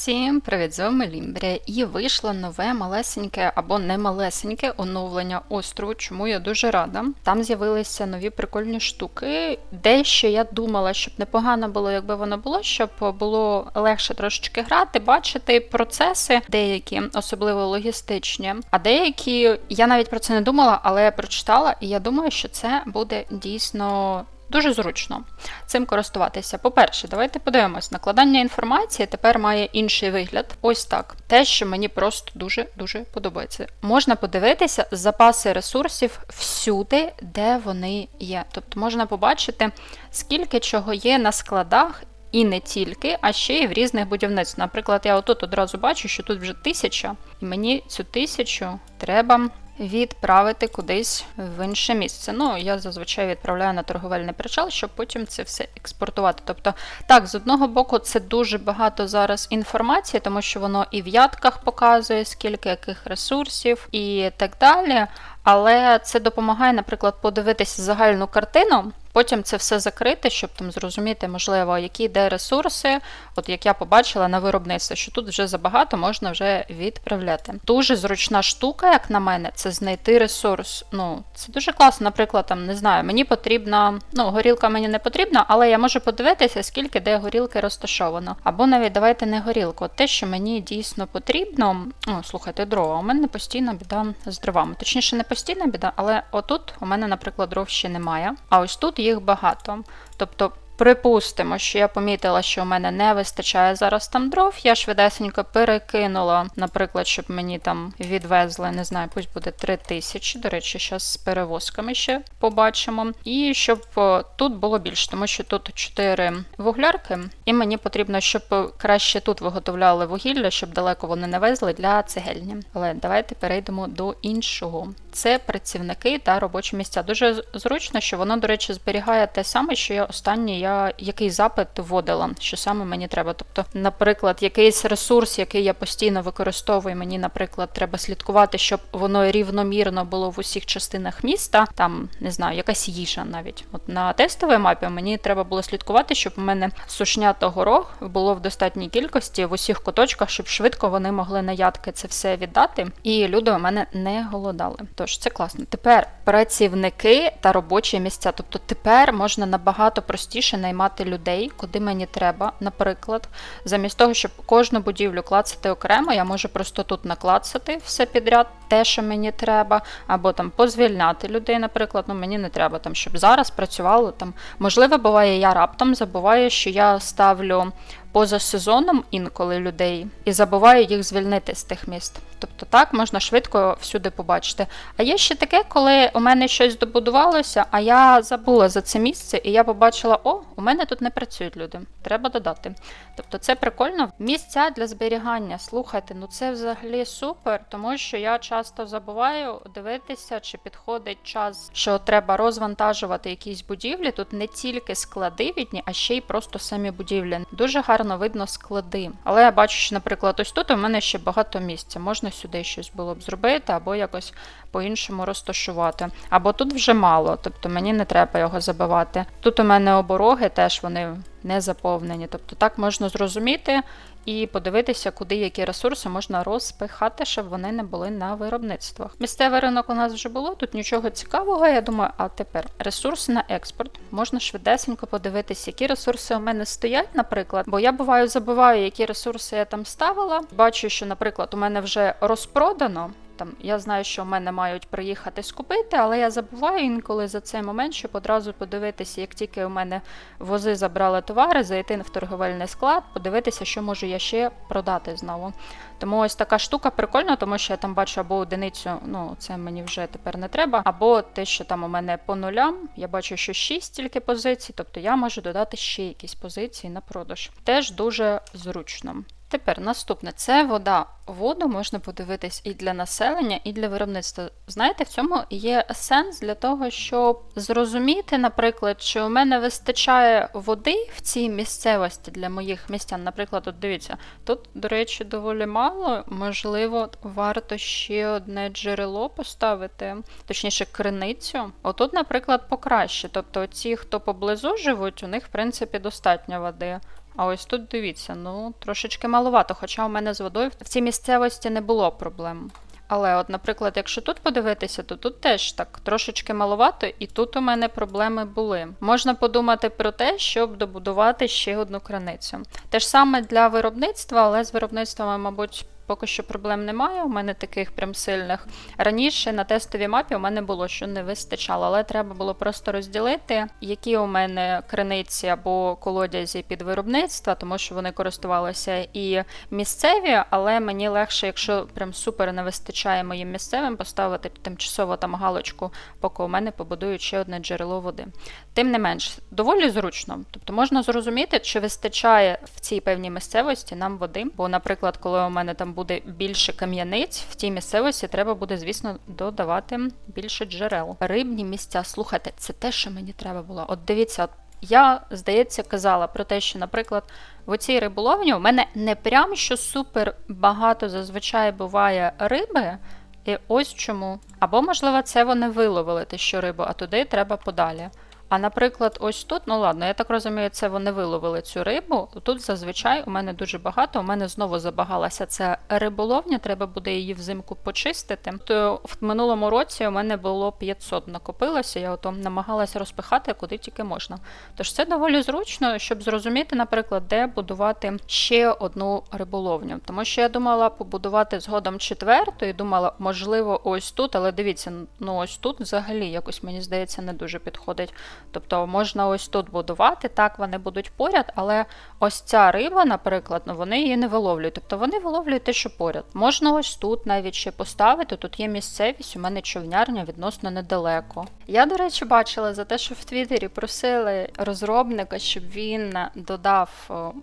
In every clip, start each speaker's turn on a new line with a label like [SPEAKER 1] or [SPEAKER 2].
[SPEAKER 1] Всім привіт, з вами Лімбрія. І вийшло нове малесеньке або не малесеньке оновлення острову, чому я дуже рада. Там з'явилися нові прикольні штуки. Дещо я думала, щоб непогано було, якби воно було, щоб було легше трошечки грати, бачити процеси, деякі, особливо логістичні. А деякі я навіть про це не думала, але прочитала, і я думаю, що це буде дійсно. Дуже зручно цим користуватися. По-перше, давайте подивимось. Накладання інформації тепер має інший вигляд. Ось так. Те, що мені просто дуже-дуже подобається. Можна подивитися запаси ресурсів всюди, де вони є. Тобто можна побачити, скільки чого є на складах. І не тільки, а ще й в різних будівництвах. Наприклад, я отут одразу бачу, що тут вже тисяча, і мені цю тисячу треба відправити кудись в інше місце. Ну, я зазвичай відправляю на торговельний причал, щоб потім це все експортувати. Тобто, так, з одного боку, це дуже багато зараз інформації, тому що воно і в ядках показує, скільки яких ресурсів і так далі. Але це допомагає, наприклад, подивитися загальну картину. Потім це все закрити, щоб там зрозуміти, можливо, які де ресурси, от як я побачила на виробництві, що тут вже забагато можна вже відправляти. Дуже зручна штука, як на мене, це знайти ресурс. Ну, це дуже класно, наприклад, там не знаю, мені потрібна, ну, горілка мені не потрібна, але я можу подивитися, скільки де горілки розташовано. Або навіть давайте не горілку. Те, що мені дійсно потрібно. О, слухайте, дрова. У мене постійна біда з дровами. Точніше, не постійна біда, але отут у мене, наприклад, дров ще немає. А ось тут їх багато. Тобто, припустимо, що я помітила, що у мене не вистачає зараз там дров. Я швидесенько перекинула, наприклад, щоб мені там відвезли, не знаю, пусть буде 3 тисячі. До речі, зараз з перевозками ще побачимо. І щоб тут було більше, тому що тут 4 вуглярки, і мені потрібно, щоб краще тут виготовляли вугілля, щоб далеко вони не везли для цегельні. Але давайте перейдемо до іншого. Це працівники та робочі місця. Дуже зручно, що воно, до речі, зберігає те саме, що я останній я який запит вводила, що саме мені треба. Тобто, наприклад, якийсь ресурс, який я постійно використовую, мені, наприклад, треба слідкувати, щоб воно рівномірно було в усіх частинах міста. Там не знаю, якась їжа навіть. От на тестовій мапі мені треба було слідкувати, щоб у мене сушня та горох було в достатній кількості в усіх куточках, щоб швидко вони могли на ядки це все віддати, і люди у мене не голодали. Тож це класно. Тепер працівники та робочі місця. Тобто тепер можна набагато простіше наймати людей, куди мені треба. Наприклад, замість того, щоб кожну будівлю клацати окремо, я можу просто тут наклацати все підряд, те, що мені треба, або там позвільняти людей, наприклад. Ну мені не треба там, щоб зараз працювало там. Можливо, буває, я раптом забуваю, що я ставлю поза сезоном інколи людей і забуваю їх звільнити з тих міст. Тобто так можна швидко всюди побачити. А є ще таке, коли у мене щось добудувалося, а я забула за це місце, і я побачила, о, у мене тут не працюють люди. Треба додати. Тобто це прикольно. Місця для зберігання. Слухайте, ну це взагалі супер, тому що я часто забуваю дивитися, чи підходить час, що треба розвантажувати якісь будівлі. Тут не тільки склади відні, а ще й просто самі будівлі. Дуже гарно видно склади. Але я бачу, що, наприклад, ось тут у мене ще багато місця. Можна сюди щось було б зробити, або якось по-іншому розташувати. Або тут вже мало, тобто мені не треба його забивати. Тут у мене обороги теж вони не заповнені. Тобто так можна зрозуміти і подивитися, куди які ресурси можна розпихати, щоб вони не були на виробництвах. Місцевий ринок у нас вже було, тут нічого цікавого, я думаю, а тепер ресурси на експорт. Можна швидесенько подивитися, які ресурси у мене стоять, наприклад. Бо я буваю забуваю, які ресурси я там ставила. Бачу, що, наприклад, у мене вже розпродано. Там я знаю, що в мене мають приїхати скупити, але я забуваю інколи за цей момент, щоб одразу подивитися, як тільки у мене вози забрали товари, зайти в торговельний склад, подивитися, що можу я ще продати знову. Тому ось така штука прикольна, тому що я там бачу або одиницю, ну це мені вже тепер не треба, або те, що там у мене по нулям, я бачу, що 6 тільки позицій, тобто я можу додати ще якісь позиції на продаж. Теж дуже зручно. Тепер наступне це вода. Воду можна подивитись і для населення, і для виробництва. Знаєте, в цьому є сенс для того, щоб зрозуміти, наприклад, чи у мене вистачає води в цій місцевості для моїх містян. Наприклад, от дивіться, тут, до речі, доволі мало. Можливо, варто ще одне джерело поставити, точніше, криницю. Отут, наприклад, покраще. Тобто, ті, хто поблизу живуть, у них, в принципі, достатньо води. А ось тут дивіться, ну трошечки маловато, хоча у мене з водою в цій місцевості не було проблем. Але, от, наприклад, якщо тут подивитися, то тут теж так трошечки маловато, і тут у мене проблеми були. Можна подумати про те, щоб добудувати ще одну краницю. Те ж саме для виробництва, але з виробництвами, мабуть. Поки що проблем немає, у мене таких прям сильних. Раніше на тестовій мапі у мене було, що не вистачало, але треба було просто розділити, які у мене криниці або колодязі під виробництва, тому що вони користувалися і місцеві, але мені легше, якщо прям супер не вистачає моїм місцевим, поставити тимчасово там галочку, поки у мене побудують ще одне джерело води. Тим не менш, доволі зручно. Тобто можна зрозуміти, чи вистачає в цій певній місцевості нам води. Бо, наприклад, коли у мене там буде більше кам'яниць, в тій місцевості треба буде, звісно, додавати більше джерел. Рибні місця, слухайте, це те, що мені треба було. От дивіться, от я, здається, казала про те, що, наприклад, в оцій риболовні у мене не прям що супер багато зазвичай буває риби. І ось чому. Або, можливо, це вони виловили те, що рибу, а туди треба подалі. А наприклад, ось тут, ну ладно, я так розумію, це вони виловили цю рибу. Тут зазвичай у мене дуже багато. У мене знову забагалася ця риболовня, треба буде її взимку почистити. То в минулому році у мене було 500 накопилося, я ото намагалася розпихати куди тільки можна. Тож це доволі зручно, щоб зрозуміти, наприклад, де будувати ще одну риболовню. Тому що я думала побудувати згодом четверту і думала, можливо, ось тут, але дивіться, ну ось тут взагалі якось мені здається не дуже підходить. Тобто можна ось тут будувати, так, вони будуть поряд, але ось ця риба, наприклад, ну вони її не виловлюють. Тобто вони виловлюють те, що поряд. Можна ось тут навіть ще поставити. Тут є місцевість, у мене човнярня відносно недалеко. Я, до речі, бачила за те, що в Твіттері просили розробника, щоб він додав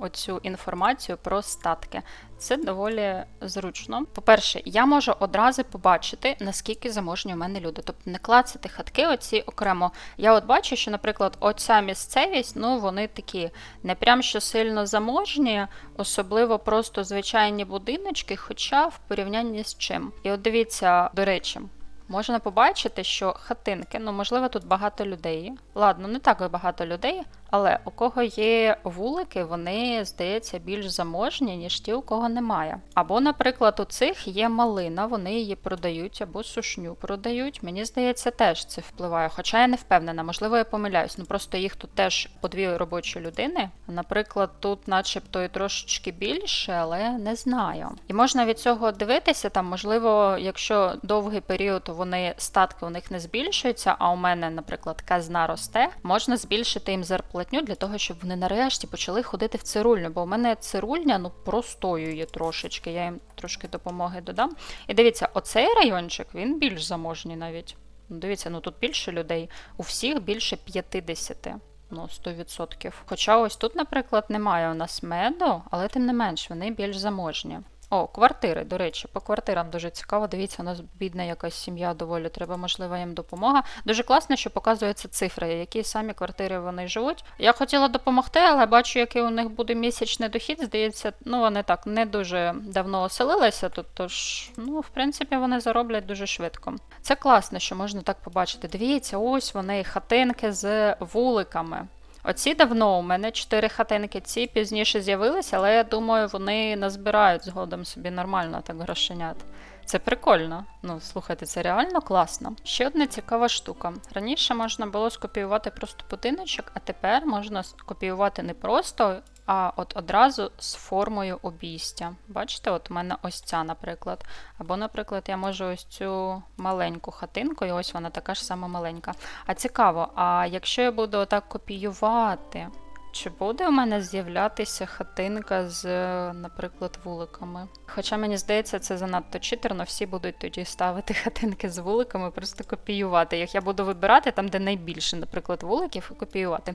[SPEAKER 1] оцю інформацію про статки. Це доволі зручно. По-перше, я можу одразу побачити, наскільки заможні у мене люди. Тобто не клацати хатки оці окремо. Я от бачу, що, наприклад, оця місцевість, ну вони такі не прям що сильно заможні, особливо просто звичайні будиночки, хоча в порівнянні з чим. І от дивіться, до речі. Можна побачити, що хатинки, ну можливо, тут багато людей. Ладно, не так багато людей, але у кого є вулики, вони, здається, більш заможні, ніж ті, у кого немає. Або, наприклад, у цих є малина, вони її продають, або сушню продають. Мені здається, теж це впливає. Хоча я не впевнена, можливо, я помиляюсь. Ну просто їх тут теж по дві робочі людини. Наприклад, тут, начебто, і трошечки більше, але не знаю. І можна від цього дивитися, там, можливо, якщо довгий період вони статки у них не збільшуються, а у мене, наприклад, казна росте, можна збільшити їм зарплатню для того, щоб вони нарешті почали ходити в цирульню. Бо у мене цирульня ну простоює трошечки. Я їм трошки допомоги додам. І дивіться, оцей райончик він більш заможний навіть. Ну, Дивіться, ну тут більше людей, у всіх більше 50. Ну, 100%. Хоча ось тут, наприклад, немає у нас меду, але тим не менш, вони більш заможні. О, квартири, до речі, по квартирам дуже цікаво. Дивіться, у нас бідна якась сім'я доволі, треба, можливо, їм допомога. Дуже класно, що показуються цифри, які самі квартири вони живуть. Я хотіла допомогти, але бачу, який у них буде місячний дохід. Здається, ну вони так не дуже давно оселилися тут, тож, ну, в принципі, вони зароблять дуже швидко. Це класно, що можна так побачити. Дивіться, ось вони хатинки з вуликами. Оці давно у мене чотири хатинки. Ці пізніше з'явилися, але я думаю, вони назбирають згодом собі нормально так грошенят. Це прикольно. Ну, слухайте, це реально класно. Ще одна цікава штука. Раніше можна було скопіювати просто будиночок, а тепер можна скопіювати не просто, а от одразу з формою обійстя. Бачите, от у мене ось ця, наприклад. Або, наприклад, я можу ось цю маленьку хатинку, і ось вона така ж сама маленька. А цікаво, а якщо я буду отак копіювати, чи буде у мене з'являтися хатинка з, наприклад, вуликами? Хоча мені здається, це занадто читерно, всі будуть тоді ставити хатинки з вуликами, просто копіювати їх. Я буду вибирати там, де найбільше, наприклад, вуликів, і копіювати.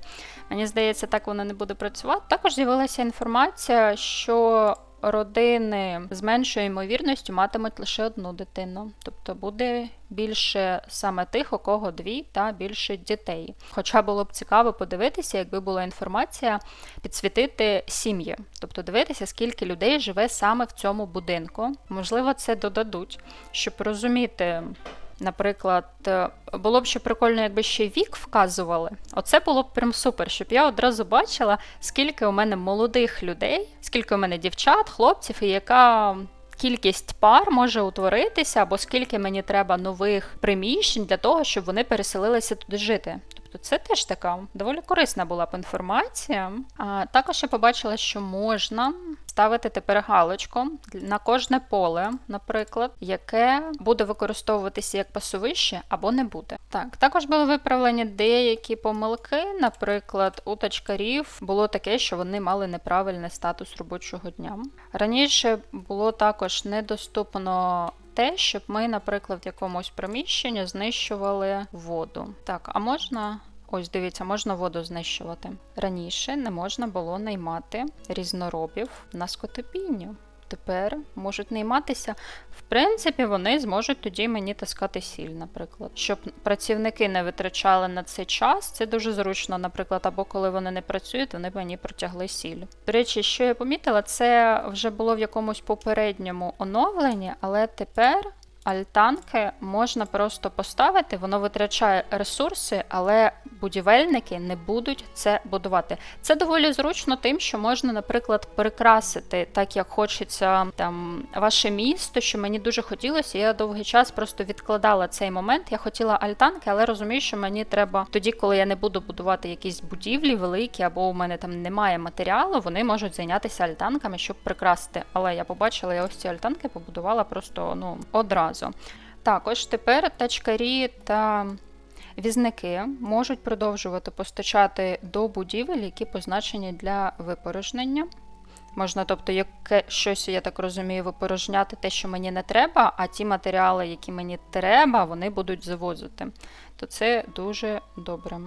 [SPEAKER 1] Мені здається, так воно не буде працювати. Також з'явилася інформація, що родини з меншою ймовірністю матимуть лише одну дитину, тобто буде більше саме тих, у кого дві та більше дітей. Хоча було б цікаво подивитися, якби була інформація, підсвітити сім'ї, тобто дивитися, скільки людей живе саме в цьому будинку. Можливо, це додадуть, щоб розуміти. Наприклад, е, було б ще прикольно, якби ще вік вказували. Оце було б прям супер, щоб я одразу бачила, скільки у мене молодих людей, скільки у мене дівчат, хлопців, і яка кількість пар може утворитися, або скільки мені треба нових приміщень для того, щоб вони переселилися туди жити. Тобто це теж така доволі корисна була б інформація. А також я побачила, що можна ставити тепер галочку на кожне поле, наприклад, яке буде використовуватися як пасовище або не буде. Так, також були виправлені деякі помилки. Наприклад, у тачкарів було таке, що вони мали неправильний статус робочого дня. Раніше було також недоступно те, щоб ми, наприклад, в якомусь приміщенні знищували воду. Так, а можна. Ось дивіться, можна воду знищувати. Раніше не можна було наймати різноробів на скотопійню. Тепер можуть найматися. В принципі, вони зможуть тоді мені таскати сіль, наприклад. Щоб працівники не витрачали на це час, це дуже зручно, наприклад, або коли вони не працюють, вони мені протягли сіль. До речі, що я помітила, це вже було в якомусь попередньому оновленні, але тепер. Альтанки можна просто поставити, воно витрачає ресурси, але будівельники не будуть це будувати. Це доволі зручно тим, що можна, наприклад, перекрасити так, як хочеться там ваше місто, що мені дуже хотілося. Я довгий час просто відкладала цей момент. Я хотіла альтанки, але розумію, що мені треба тоді, коли я не буду будувати якісь будівлі великі, або у мене там немає матеріалу, вони можуть зайнятися альтанками, щоб прикрасити. Але я побачила, я ось ці альтанки побудувала просто ну одразу. Також тепер тачкарі та візники можуть продовжувати постачати до будівель, які позначені для випорожнення. Можна, тобто, яке щось, я так розумію, випорожняти те, що мені не треба, а ті матеріали, які мені треба, вони будуть завозити. То це дуже добре.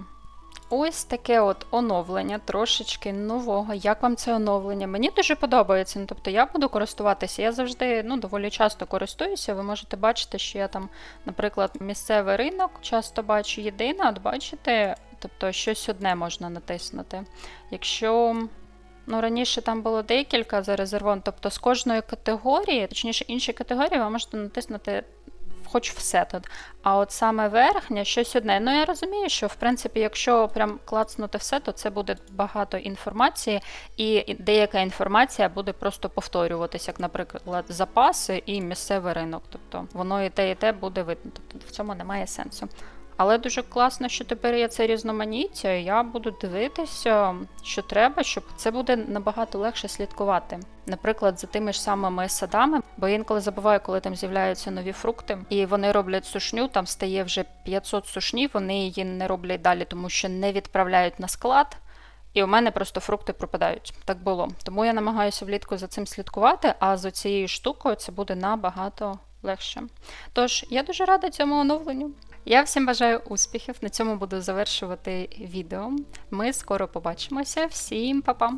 [SPEAKER 1] Ось таке от оновлення, трошечки нового. Як вам це оновлення? Мені дуже подобається. Ну, тобто я буду користуватися. Я завжди ну, доволі часто користуюся. Ви можете бачити, що я там, наприклад, місцевий ринок часто бачу єдине, от бачите, тобто щось одне можна натиснути. Якщо. Ну, раніше там було декілька зарезервовано, тобто з кожної категорії, точніше, інші категорії, ви можете натиснути хоч все тут. А от саме верхня щось одне. Ну я розумію, що в принципі, якщо прям клацнути все, то це буде багато інформації, і деяка інформація буде просто повторюватися, як, наприклад, запаси і місцевий ринок. Тобто воно і те, і те буде видно. Тобто в цьому немає сенсу. Але дуже класно, що тепер є це різноманіття, і я буду дивитися, що треба, щоб це буде набагато легше слідкувати. Наприклад, за тими ж самими садами, бо я інколи забуваю, коли там з'являються нові фрукти, і вони роблять сушню, там стає вже 500 сушнів, вони її не роблять далі, тому що не відправляють на склад. І у мене просто фрукти пропадають. Так було. Тому я намагаюся влітку за цим слідкувати, а з цією штукою це буде набагато легше. Тож, я дуже рада цьому оновленню. Я всім бажаю успіхів. На цьому буду завершувати відео. Ми скоро побачимося. Всім па-па!